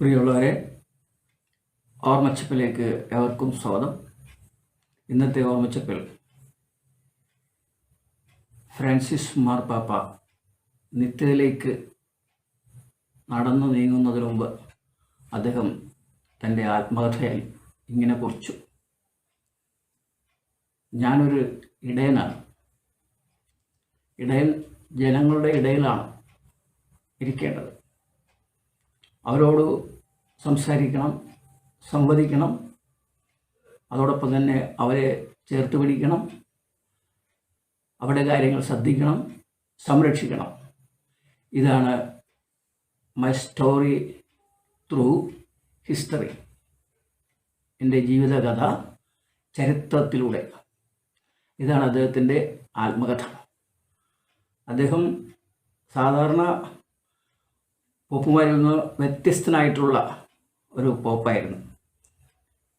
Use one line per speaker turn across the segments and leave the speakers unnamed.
പ്രിയമുള്ളവരെ ഓർമ്മച്ചപ്പിലേക്ക് എവർക്കും സ്വാഗതം. ഇന്നത്തെ ഓർമ്മച്ചപ്പിൽ ഫ്രാൻസിസ് മാർപ്പാപ്പ നിത്യയിലേക്ക് നടന്നു നീങ്ങുന്നതിന് മുമ്പ് അദ്ദേഹം തന്റെ ആത്മകഥയിൽ ഇങ്ങനെ കുറിച്ചു. ഞാനൊരു ഇടയനാണ്. ഇടയൻ ജനങ്ങളുടെ ഇടയിലാണ് ഇരിക്കേണ്ടത്. അവരോട് സംസാരിക്കണം സംവദിക്കണം. അതോടൊപ്പം തന്നെ അവരെ ചേർത്ത് പിടിക്കണം. അവരുടെ കാര്യങ്ങൾ ശ്രദ്ധിക്കണം സംരക്ഷിക്കണം. ഇതാണ് മൈ സ്റ്റോറി ത്രൂ ഹിസ്റ്ററി എന്റെ ജീവിതകഥ ചരിത്രത്തിലൂടെ. ഇതാണ് അദ്ദേഹത്തിന്റെ ആത്മകഥ. അദ്ദേഹം സാധാരണ പോപ്പുമാരിൽ നിന്ന് വ്യത്യസ്തനായിട്ടുള്ള ഒരു പോപ്പായിരുന്നു.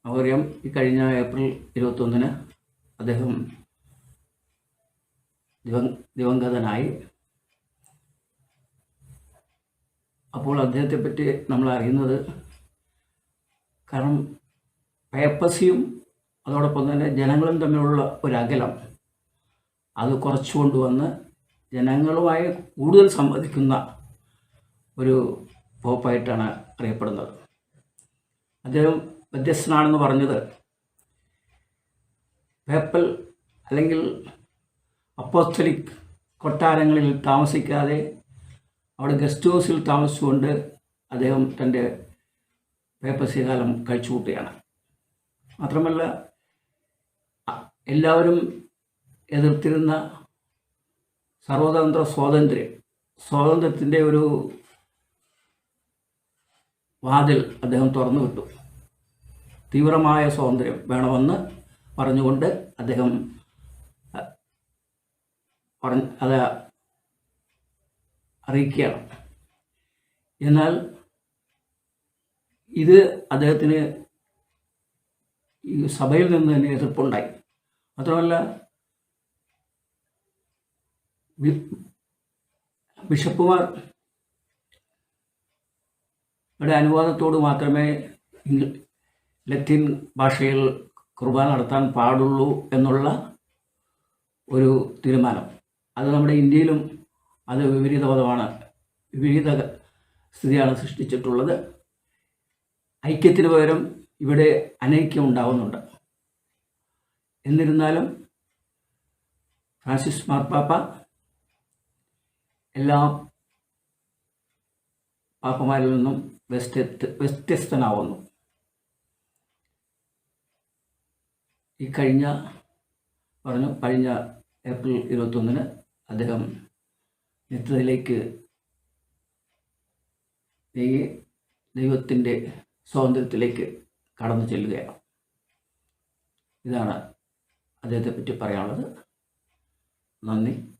നമുക്കറിയാം ഈ കഴിഞ്ഞ ഏപ്രിൽ ഇരുപത്തൊന്നിന് അദ്ദേഹം ദിവ ദിവംഗതനായി. അപ്പോൾ അദ്ദേഹത്തെ പറ്റി നമ്മൾ അറിയുന്നത് കാരണം പേപ്പസിയും അതോടൊപ്പം തന്നെ ജനങ്ങളും തമ്മിലുള്ള ഒരു അകലം അത് കുറച്ചുകൊണ്ടുവന്ന് ജനങ്ങളുമായി കൂടുതൽ സംവദിക്കുന്ന ഒരു പോപ്പായിട്ടാണ് അറിയപ്പെടുന്നത്. അദ്ദേഹം വ്യത്യസ്തനാണെന്ന് പറഞ്ഞത് പേപ്പൽ അല്ലെങ്കിൽ അപ്പോസ്തലിക് കൊട്ടാരങ്ങളിൽ താമസിക്കാതെ അവിടെ ഗസ്റ്റ് ഹൗസിൽ താമസിച്ചുകൊണ്ട് അദ്ദേഹം തന്റെ പേപ്പസി കാലം കഴിച്ചുകൂട്ടുകയാണ്. മാത്രമല്ല എല്ലാവരും എതിർത്തിരുന്ന സർവതന്ത്ര സ്വാതന്ത്ര്യം സ്വാതന്ത്ര്യത്തിന്റെ ഒരു വാതിൽ അദ്ദേഹം തുറന്നു വിട്ടു. തീവ്രമായ സ്വാതന്ത്ര്യം വേണമെന്ന് പറഞ്ഞുകൊണ്ട് അദ്ദേഹം പറഞ്ഞ അത് അറിയിക്കുകയാണ്. എന്നാൽ ഇത് അദ്ദേഹത്തിന് ഈ സഭയിൽ നിന്ന് തന്നെ എതിർപ്പുണ്ടായി. മാത്രമല്ല ബിഷപ്പുമാർ യുടെ അനുവാദത്തോട് മാത്രമേ ലത്തിൻ ഭാഷയിൽ കുർബാന നടത്താൻ പാടുള്ളൂ എന്നുള്ള ഒരു തീരുമാനം. അത് നമ്മുടെ ഇന്ത്യയിലും അത് വിപരീതപദമാണ് വിപരീത സ്ഥിതിയാണ് സൃഷ്ടിച്ചിട്ടുള്ളത്. ഐക്യത്തിന് പകരം ഇവിടെ അനൈക്യം ഉണ്ടാവുന്നുണ്ട്. എന്നിരുന്നാലും ഫ്രാൻസിസ് മാർപ്പാപ്പ എല്ലാ പാപ്പമാരിൽ നിന്നും വ്യത്യസ്തനാവുന്നു. ഈ കഴിഞ്ഞ പറഞ്ഞു കഴിഞ്ഞ ഏപ്രിൽ ഇരുപത്തൊന്നിന് അദ്ദേഹം നിത്യതയിലേക്ക് ഈ ദൈവത്തിന്റെ സ്വാതന്ത്ര്യത്തിലേക്ക് കടന്നു ചെല്ലുകയാണ്. ഇതാണ് അദ്ദേഹത്തെ പറ്റി പറയാനുള്ളത്. നന്ദി.